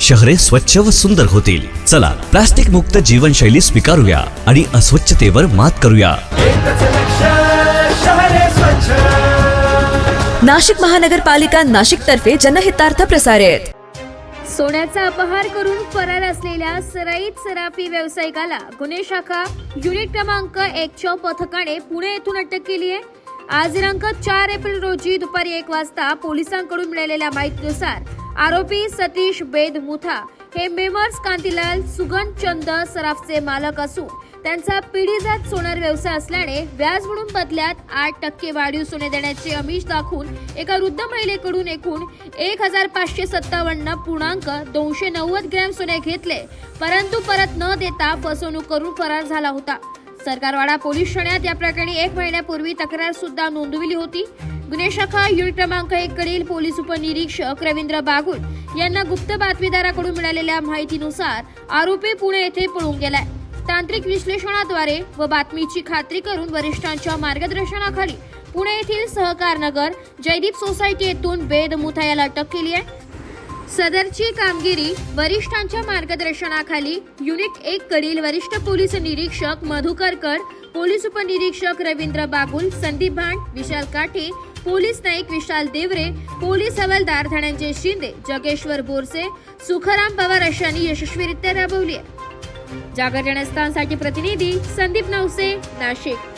शहरे स्वच्छ व सुंदर होतील. चला प्लास्टिक मुक्त जीवनशैली स्वीकारूया आणि अस्वच्छतेवर मात करूया. नाशिक महानगरपालिका नाशिक तर्फे जनहितार्थ प्रसारित. सोन्याचा अपहार करून फरार असलेल्या सराईत सराफी व्यावसायिकाला गुन्हे शाखा युनिट क्रमांक एकच्या पथकाने पुणे येथून अटक केली आहे. आज दिनांक चार एप्रिल रोजी दुपारी एक वाजता पोलिसांकडून मिळालेल्या माहितीनुसार आरोपी सतीश बेद मुथा हे मेमर्स कांतीलाल सुगन चंद सराफचे मालक असून त्यांचा पिढीजात सोनार व्यवसाय असल्याने व्याज म्हणून बदल्यात आठ टक्के वाढीव सोने देण्याचे अमिष दाखवून एका वृद्ध महिलेकडून एकूण एक हजार पाचशे सत्तावन्न पूर्णांक दोनशे नव्वद ग्रॅम सोने घेतले परंतु परत न देता फसवणूक करून फरार झाला होता. सरकारवाडा पोलीस ठाण्यात या प्रकरणी एक महिन्यापूर्वी तक्रार सुद्धा नोंदविली होती. गुन्हे शाखा युनिट क्रमांक एक कडील पोलीस उपनिरीक्षक रवींद्र बागुल यांना गुप्त बातमीदाराकडून मिळालेल्या माहितीनुसार आरोपी पुणे येथे पळून गेलाय. तांत्रिक विश्लेषणाद्वारे व बातमीची खात्री करून वरिष्ठांच्या मार्गदर्शनाखाली पुणे येथील सहकारनगर जयदीप सोसायटी येथून बेद मुथा याला अटक केली आहे. सदरची कामगिरी वरिष्ठांच्या मार्गदर्शनाखाली युनिट एक कडील वरिष्ठ पोलीस निरीक्षक मधुकर कर पोलीस उपनिरीक्षक रवींद्र बागुल संदीप भांड विशाल काठे पोलीस नाईक विशाल देवरे पोलीस हवालदार धनंजय शिंदे जगेश्वर बोरसे सुखराम पवार अशांनी यशस्वीरित्या राबवली आहे. जागर जनस्थानसाठी प्रतिनिधी संदीप नवसे नाशिक.